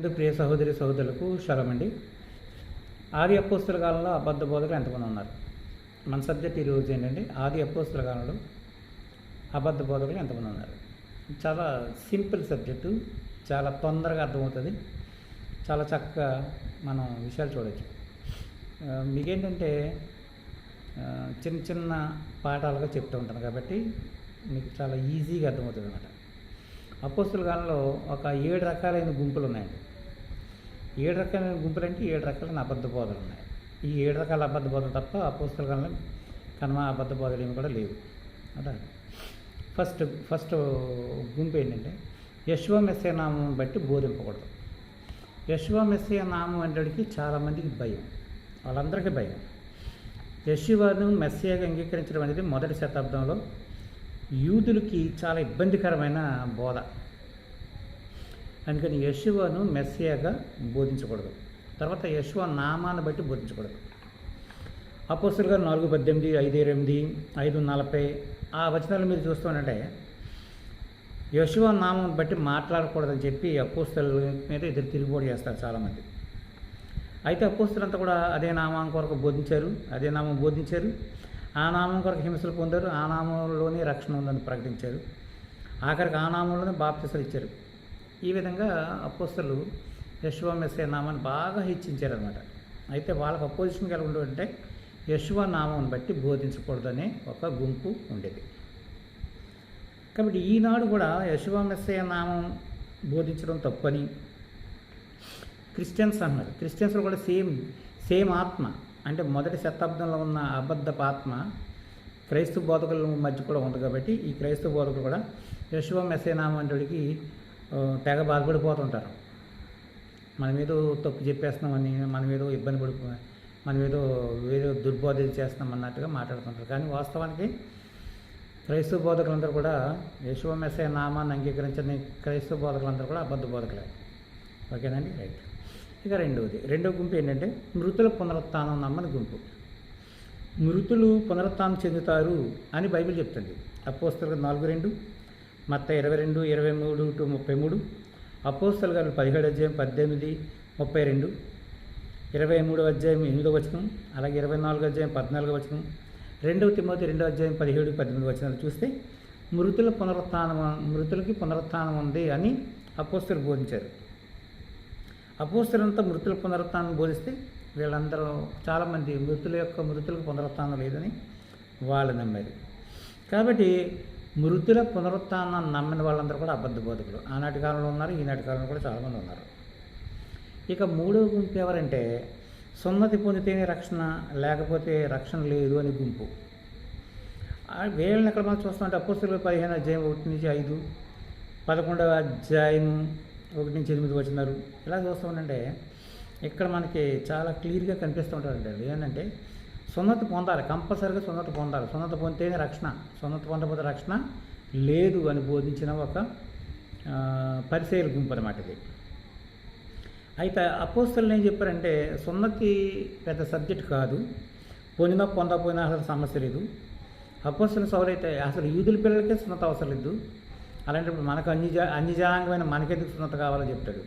ముందు ప్రియ సహోదరి సహోదరులకు శరమండి. ఆది అపోస్తుల కాలంలో అబద్ధ బోధకులు ఎంతమంది ఉన్నారు? మన సబ్జెక్ట్ ఈరోజు ఏంటంటే ఆది అపోస్తుల కాలంలో అబద్ధ బోధకులు ఎంతమంది ఉన్నారు? చాలా సింపుల్ సబ్జెక్టు చాలా తొందరగా అర్థమవుతుంది. చాలా చక్కగా మనం విషయాలు చూడవచ్చు మీకేంటంటే చిన్న చిన్న పాఠాలుగా చెప్తూ ఉంటాను కాబట్టి మీకు చాలా ఈజీగా అర్థమవుతుంది అనమాట అపోస్తుల కాలంలో ఒక ఏడు రకాలైన గుంపులు ఉన్నాయండి. ఏడు రకాలైన గుంపులు అంటే ఏడు రకాలైన అబద్ధ బోధలు ఉన్నాయి. ఈ ఏడు రకాల అబద్ధ బోధలు తప్ప ఆ పుస్తకాలను కనుమ అబద్ధ బోధలు ఏమి కూడా లేవు. అదా? ఫస్ట్ ఫస్ట్ గుంపు ఏంటంటే యశ్వ మెస్సే నామం బట్టి బోధింపకూడదు. యశ్వ మెస్సే నామం అంటే చాలామందికి భయం. వాళ్ళందరికీ భయం. యశువను మెస్సియాగా అంగీకరించడం అనేది మొదటి శతాబ్దంలో యూదులకి చాలా ఇబ్బందికరమైన బోధ. అందుకని యశువను మెస్సియాగా బోధించకూడదు. తర్వాత యశువ నామాన్ని బట్టి బోధించకూడదు. అపోస్తులు గారు నాలుగు పద్దెనిమిది ఐదు ఎనిమిది ఐదు నలభై ఆ వచనాలు మీరు చూస్తుంటే యశువ నామం బట్టి మాట్లాడకూడదని చెప్పి అపోస్తుల మీద ఇద్దరు తిరుగుబాటు చేస్తారు చాలామంది. అయితే అపోస్తులంతా కూడా అదే నామం కొరకు బోధించారు అదే నామం బోధించారు. ఆ నామం కొరకు హింసలు పొందారు ఆ నామంలోనే రక్షణ ఉందని ప్రకటించారు. ఆఖరికి ఆ నామంలోనే బాప్తిసలు ఇచ్చారు. ఈ విధంగా అపోస్తులు యశువామెస్సే నామాన్ని బాగా హెచ్చించారనమాట అయితే వాళ్ళకి అపోజిషన్ కలిగి ఉంటే యశ్వ నామం బట్టి బోధించకూడదనే ఒక గుంపు ఉండేది. కాబట్టి ఈనాడు కూడా యశ్వ నామం బోధించడం తప్పని క్రిస్టియన్స్ అన్నారు. క్రిస్టియన్స్లో కూడా సేమ్ సేమ్ ఆత్మ. అంటే మొదటి శతాబ్దంలో ఉన్న అబద్ధపు ఆత్మ క్రైస్తవ బోధకుల మధ్య కూడా ఉంది కాబట్టి ఈ క్రైస్తవ బోధకులు కూడా యశువ మెసేనామం అంటేడికి తెగ బాధపడిపోతుంటారు. మనం ఏదో తప్పు చెప్పేస్తున్నామని మనం ఏదో ఇబ్బంది పడిపో మనం ఏదో ఏదో దుర్బోధలు చేస్తున్నాం అన్నట్టుగా మాట్లాడుతుంటారు. కానీ వాస్తవానికి క్రైస్తవ బోధకులందరూ కూడా యశువ నామాన్ని అంగీకరించని క్రైస్తవ బోధకులందరూ కూడా అబద్ధ బోధకులే. ఓకేనండి? రైట్. ఇక రెండవది. రెండవ గుంపు ఏంటంటే మృతుల పునరుత్నం నమ్మని గుంపు. మృతులు పునరుత్నం చెందుతారు అని బైబిల్ చెప్తుంది. అపోస్తలు నాలుగు రెండు మత్త ఇరవై రెండు ఇరవై మూడు టు ముప్పై మూడు. అపోస్తలు గారు పదిహేడు అధ్యాయం పద్దెనిమిది ముప్పై రెండు. ఇరవై మూడవ అధ్యాయం ఎనిమిదో వచనం అలాగే ఇరవై నాలుగు అధ్యాయం పద్నాలుగో వచనం. రెండవ తిమ్మతి రెండవ అధ్యాయం పదిహేడు పద్దెనిమిది వచనాలు చూస్తే మృతుల పునరుత్నం మృతులకి పునరుత్నం ఉంది అని అపోస్తలు బోధించారు. అపోస్తులంతా మృతుల పునరుత్నాన్ని బోధిస్తే వీళ్ళందరూ చాలామంది మృతుల యొక్క మృతులకు పునరుత్నం లేదని వాళ్ళు నమ్మారు. కాబట్టి మృతుల పునరుత్నాన్ని నమ్మిన వాళ్ళందరూ కూడా అబద్ధ బోధకులు. ఆనాటి కాలంలో ఉన్నారు ఈనాటి కాలంలో కూడా చాలామంది ఉన్నారు. ఇక మూడవ గుంపు ఎవరంటే సున్నతి పొందితేనే రక్షణ లేకపోతే రక్షణ లేదు అని గుంపు. ఆ వీళ్ళని ఎక్కడ మనం చూస్తామంటే అప్పుస్తులు పదిహేను అధ్యాయం ఒకటి నుంచి ఐదు పదకొండవ అధ్యాయం ఒకటి నుంచి ఎనిమిది వచ్చినారు ఇలా చూస్తామంటే ఇక్కడ మనకి చాలా క్లియర్గా కనిపిస్తూ ఉంటారండి. ఏంటంటే సున్నతి పొందాలి కంపల్సరీగా సున్నతి పొందాలి. సున్నతి పొందితేనే రక్షణ. సున్నతి పొందకపోతే రక్షణ లేదు అని బోధించిన ఒక పరిచయల గుంపు అనమాట ఇది. అయితే అపోస్తలు ఏం చెప్పారంటే సున్నతి పెద్ద సబ్జెక్ట్ కాదు. పొందినా పొందకపోయినా అసలు సమస్య లేదు. అపోస్తుల సౌలైతే అసలు యూదుల పిల్లలకే సున్నత అవసరం లేదు. అలాంటప్పుడు మనకు అన్ని జా అన్ని మనకెందుకు సున్నత కావాలని చెప్తాడు?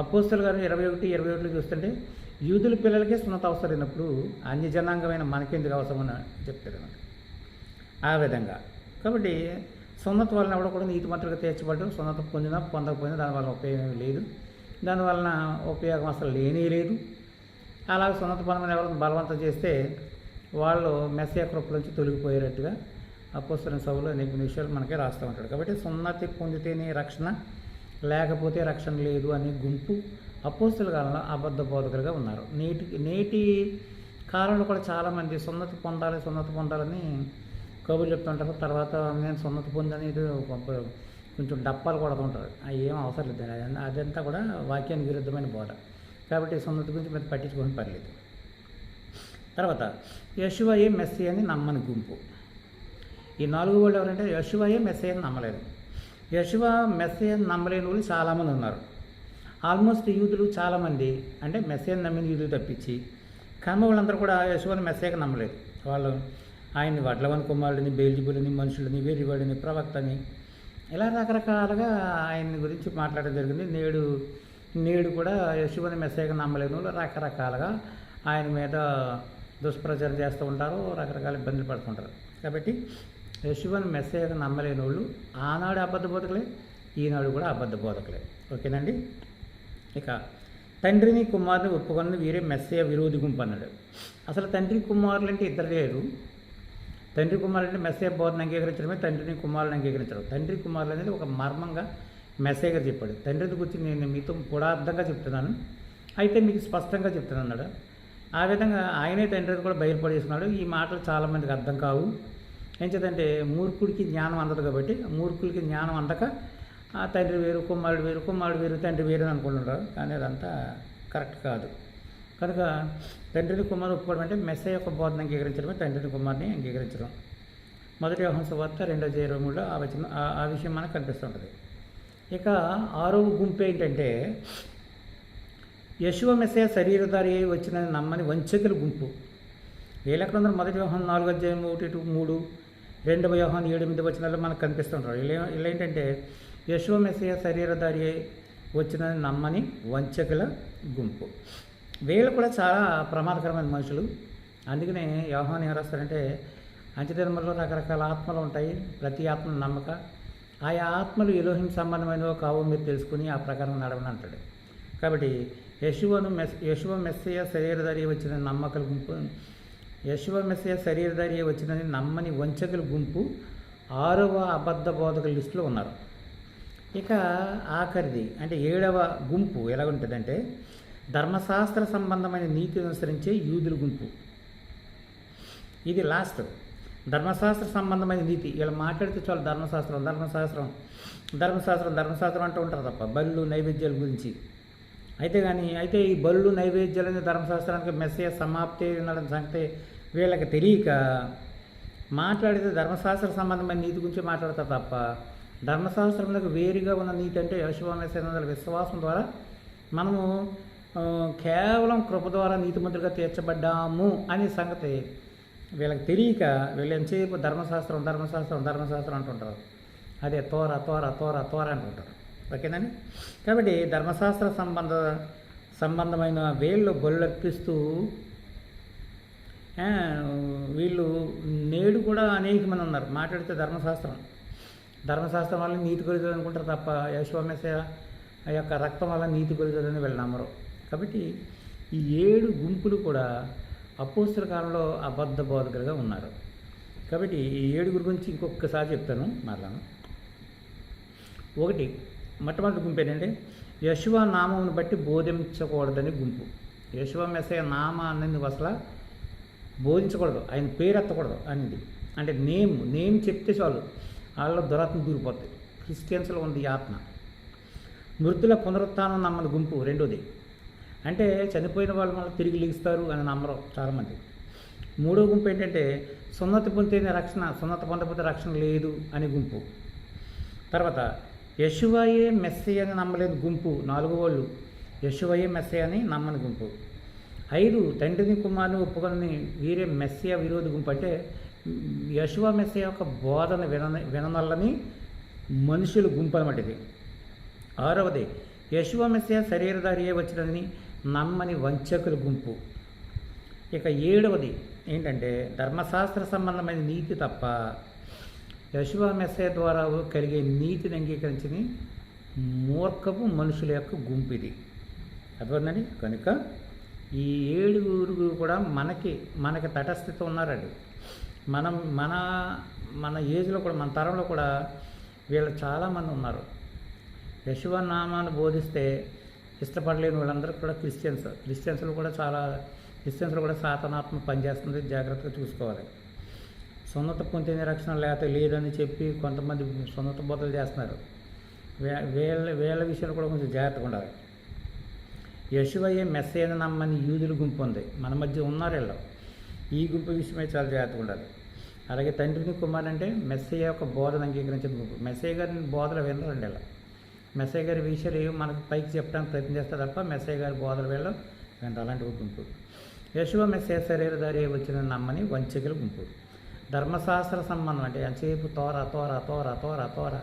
అపోస్తులు గారు ఇరవై ఒకటి ఇరవై ఒకటిలో చూస్తుంటే యూదుల పిల్లలకే సున్నత అవసరమైనప్పుడు అయినప్పుడు అన్ని జనాంగమైన మనకెందుకు అవసరమని చెప్తారు ఆ విధంగా. కాబట్టి సున్నత వలన ఎవడ కూడా నీతిమంతులుగా తీర్చబడ్డం సున్నత పొందినా పొందకపోయినా దానివల్ల ఉపయోగం లేదు. దానివలన ఉపయోగం అసలు లేనే లేదు. అలాగే సున్నత పనమైన ఎవరిని బలవంతం చేస్తే వాళ్ళు మెస్సయ కృప నుంచి తొలగిపోయేటట్టుగా అపోస్తున్న సభలో అనేక విషయాలు మనకే రాస్తూ ఉంటాడు. కాబట్టి సున్నతి పొందితేనే రక్షణ లేకపోతే రక్షణ లేదు అనే గుంపు అపోస్తుల కాలంలో అబద్ధ బోధకులుగా ఉన్నారు. నేటి నేటి కాలంలో కూడా చాలామంది సున్నతి పొందాలి సున్నతి పొందాలని కబుర్లు చెప్తుంటారు తర్వాత నేను సున్నతి పొందని కొంచెం డప్పాలు కొడుతుంటారు అవి ఏం అవసరం లేదు. అదంతా- అదంతా కూడా వాక్యానికి విరుద్ధమైన బోధ. కాబట్టి సున్నతి గురించి మీరు పట్టించుకొని పర్లేదు. తర్వాత యశువయే మెస్సీ అని నమ్మని గుంపు. ఈ నాలుగు వాళ్ళు ఎవరంటే యశువయే మెస్సీ అని నమ్మలేదు. యశువ మెస్సేజ్ నమ్మలేని వాళ్ళు చాలామంది ఉన్నారు. ఆల్మోస్ట్ యూదులు చాలామంది అంటే మెస్సేజ్ నమ్మిన యూదులు తప్పించి కానీ వాళ్ళందరూ కూడా యశువని మెస్సేకి నమ్మలేదు. వాళ్ళు ఆయన్ని వడ్లవని కుమారుడిని బేల్జిబులని మనుషులని వేరివాడిని ప్రవక్తని ఇలా రకరకాలుగా ఆయన గురించి మాట్లాడడం జరిగింది. నేడు నేడు కూడా యశువని మెస్సేజ్ నమ్మలేని వాళ్ళు రకరకాలుగా ఆయన మీద దుష్ప్రచారం చేస్తూ ఉంటారు రకరకాల ఇబ్బందులు పడుతుంటారు కాబట్టి శశివన్ మెసేజ్గా నమ్మలేని వాళ్ళు ఆనాడు అబద్ధ బోధకులే ఈనాడు కూడా అబద్ధ బోధకులే. ఓకేనండి? ఇక తండ్రిని కుమారుని ఒప్పుకొని వీరే మెస్సయ విరోధి గుంపు అన్నాడు. అసలు తండ్రి కుమారులు అంటే ఇద్దరు లేరు. తండ్రి కుమారులు అంటే మెస్సయ బోధన అంగీకరించడమే తండ్రిని కుమారుని అంగీకరించడం తండ్రి కుమారులు అనేది ఒక మర్మంగా మెస్సేగా చెప్పాడు. తండ్రిని గురించి నేను మీతో గుడార్థంగా చెప్తున్నాను. అయితే మీకు స్పష్టంగా చెప్తున్నాను అన్నాడు. ఆ విధంగా ఆయనే తండ్రిని కూడా బయలుపడేసుకున్నాడు. ఈ మాటలు చాలామందికి అర్థం కావు. ఏం మూర్ఖుడికి జ్ఞానం అందదు కాబట్టి మూర్ఖుడికి జ్ఞానం అందక ఆ తండ్రి వేరు కుమారుడు వేరు కుమారుడు వేరు తండ్రి వేరు అనుకుంటుంటారు. కానీ అదంతా కరెక్ట్ కాదు. కనుక తండ్రిని కుమారు ఒప్పుకోవడం అంటే మెస్స యొక్క బోధన అంగీకరించడమే తండ్రిని కుమారుని అంగీకరించడం. మొదటి వ్యవహంస వార్త రెండో ఇరవై మూడులో ఆ వచనం ఆ- విషయం మనకు కనిపిస్తుంటుంది. ఇక ఆరో గుంపు ఏంటంటే యశువ మెస్సయ శరీరధారి అయి వచ్చిన నమ్మని వంచకుల గుంపు. వీళ్ళెక్కడ ఉన్నారు మొదటి వ్యవహారం నాలుగు అధ్యాయం ఒకటి మూడు. రెండవ వ్యవహారం ఏడు ఎనిమిది వచనాల్లో మనకు కనిపిస్తుంటారు ఇలా ఏంటంటే యశోమెసయ శరీరధారి వచ్చినని వచ్చిన నమ్మని వంచకుల గుంపు. వీళ్ళు కూడా చాలా ప్రమాదకరమైన మనుషులు. అందుకనే యోహాన్ ఏం రాస్తారంటే అంత్యధర్మంలో రకరకాల ఆత్మలు ఉంటాయి. ప్రతి ఆత్మ నమ్మక ఆయా ఆత్మలు ఎలోహిం సంబంధమైనవో కావో మీరు తెలుసుకుని ఆ ప్రకారం నడవని అంటాడు. కాబట్టి యశువను మెస్ యశువ మెస్సయ శరీరధారి వచ్చిన నమ్మకల గుంపు యశువమెసయ శరీరధారి వచ్చిన నమ్మని వంచకుల గుంపు ఆరవ అబద్ధ బోధకుల లిస్టులో ఉన్నారు. ఇక ఆఖరిది అంటే ఏడవ గుంపు ఎలా ఉంటుందంటే ధర్మశాస్త్ర సంబంధమైన నీతిని అనుసరించే యూదుల గుంపు. ఇది లాస్ట్ ధర్మశాస్త్ర సంబంధమైన నీతి ఇలా మాట్లాడితే చాలు ధర్మశాస్త్రం ధర్మశాస్త్రం ధర్మశాస్త్రం ధర్మశాస్త్రం అంటూ ఉంటారు తప్ప బళ్ళు నైవేద్యాల గురించి. అయితే కానీ అయితే ఈ బళ్ళు నైవేద్యాలని ధర్మశాస్త్రానికి మెస్సేజ్ సమాప్తి సంగతి వీళ్ళకి తెలియక మాట్లాడితే ధర్మశాస్త్ర సంబంధమైన నీతి గురించి మాట్లాడతారు తప్ప ధర్మశాస్త్రంలోకి వేరుగా ఉన్న నీతి అంటే యశోమేశ్వర విశ్వాసం ద్వారా మనము కేవలం కృప ద్వారా నీతిమంతులుగా తీర్చబడ్డాము అనే సంగతి వీళ్ళకి తెలియక వీళ్ళు ఎంతసేపు ధర్మశాస్త్రం ధర్మశాస్త్రం ధర్మశాస్త్రం అంటుంటారు. అదే తోర తోర తోర తోర అంటుంటారు. ఓకేనండి? కాబట్టి ధర్మశాస్త్ర సంబంధ సంబంధమైన వేళ్ళు గొల్లర్పిస్తూ వీళ్ళు నేడు కూడా అనేక మంది ఉన్నారు. మాట్లాడితే ధర్మశాస్త్రం. ధర్మశాస్త్రం వల్ల నీతి కొలుగుతుంది అనుకుంటారు తప్ప యశోమేశ ఆ యొక్క రక్తం వల్ల నీతి కొలుగుతుందని వీళ్ళు నమ్మరు. కాబట్టి ఈ ఏడు గుంపులు కూడా అపోస్తుల కాలంలో అబద్ధ బోధకులుగా ఉన్నారు. కాబట్టి ఈ ఏడుగురు గురించి ఇంకొకసారి చెప్తాను మరలాను ఒకటి మొట్టమొదటి గుంపు ఏంటంటే యశువ నామమును బట్టి బోధించకూడదని గుంపు. యశువ మెసయ నామ అనేది అసలు బోధించకూడదు ఆయన పేరు ఎత్తకూడదు అనింది. అంటే నేమ్ నేమ్ చెప్తే చాలు. వాళ్ళ దురాత్మ దూరిపోతుంది క్రిస్టియన్స్లో ఉంది ఆత్మ. మృతుల పునరుత్థానం నమ్మని గుంపు రెండోది. అంటే చనిపోయిన వాళ్ళు మళ్ళీ తిరిగి లిగిస్తారు అని నమ్మరు చాలామంది. మూడో గుంపు ఏంటంటే సున్నతి పొందితేనే రక్షణ సున్నత పొందకపోతే రక్షణ లేదు అనే గుంపు. తర్వాత యశువయే మెస్సే అని నమ్మలేని గుంపు నాలుగో వాళ్ళు. యశువయే మెస్సే అని నమ్మని గుంపు. ఐదు తండ్రిని కుమారుని ఒప్పుకొని వీరే మెస్సియా విరోధి గుంపు అంటే యశువ మెస్సీ యొక్క బోధన విన విననల్లని మనుషుల గుంపు అనమాట ఇది. ఆరవది యశువ మెస్సియా శరీరధారియే వచ్చినదని నమ్మని వంచకుల గుంపు. ఇక ఏడవది ఏంటంటే ధర్మశాస్త్ర సంబంధమైన నీతి తప్ప యశువ మెస్సే ద్వారా కలిగే నీతిని అంగీకరించని మూర్ఖపు మనుషుల యొక్క గుంపు ఇది. అర్థమైందండి? కనుక ఈ ఏడుగురు కూడా మనకి మనకి తటస్థితో ఉన్నారండి. మనం మన మన ఏజ్లో కూడా మన తరంలో కూడా వీళ్ళు చాలామంది ఉన్నారు. యశువ నామాన్ని బోధిస్తే ఇష్టపడలేని వాళ్ళందరూ కూడా క్రిస్టియన్స్. క్రిస్టియన్స్లు కూడా చాలా క్రిస్టియన్స్లు కూడా సాతనాత్మ పనిచేస్తుంది జాగ్రత్తగా చూసుకోవాలి. సున్నత పొందిన రక్షణ లేకపోతే లేదని చెప్పి కొంతమంది సున్నత బోధలు చేస్తున్నారు. వే వీళ్ళ వీళ్ళ విషయంలో కూడా కొంచెం జాగ్రత్తగా ఉండాలి. యశువయ్యే మెస్సేన నమ్మని యూదుల గుంపు ఉంది. మన మధ్య ఉన్నారు వీళ్ళు. ఈ గుంపు విషయమే చాలా జాగ్రత్తగా ఉండాలి. అలాగే తండ్రిని కుమారుని అంటే మెస్సయ్య యొక్క బోధన అంగీకరించిన గుంపు. మెస్సయ్య గారిని బోధలు వినరండి ఇలా మెస్సయ్య గారి విషయాలు ఏవి మనకు పైకి చెప్పడానికి ప్రయత్నం చేస్తారు తప్ప మెస్సయ్య గారి బోధలు వీళ్ళు వినరు. అలాంటి గుంపు. యశువ మెస్సయ్య శరీరధారి వచ్చిన నమ్మని వంచకుల గుంపు. ధర్మశాస్త్ర సంబంధం అంటే ఎంతసేపు తోర తోర తోర తోర తోర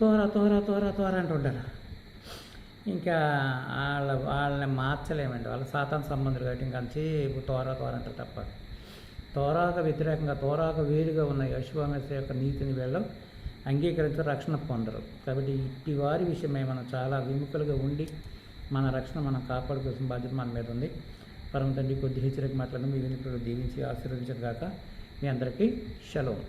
తోర తోర తోర తోర అంటుంటారు ఇంకా వాళ్ళ వాళ్ళని మార్చలేమండి. వాళ్ళ సాతాన్ సంబంధులు కాబట్టి ఇంకా అంతసేపు తోరా తోర అంటారు తప్ప. తోరాక వ్యతిరేకంగా తోరాక వేరుగా ఉన్న యశువామేశ్వర యొక్క నీతిని వీళ్ళు అంగీకరించి రక్షణ పొందరు. కాబట్టి ఇట్టి వారి విషయమై మనం చాలా విముఖలుగా ఉండి మన రక్షణ మనం కాపాడుకోవాల్సిన బాధ్యత మన మీద ఉంది. పరమ తండ్రి కొద్ది హెచ్చరిక మాట్లాడడం మీ వెనుకలు దీవించి ఆశీర్వదించడం కాక మీ అందరికీ సెలవు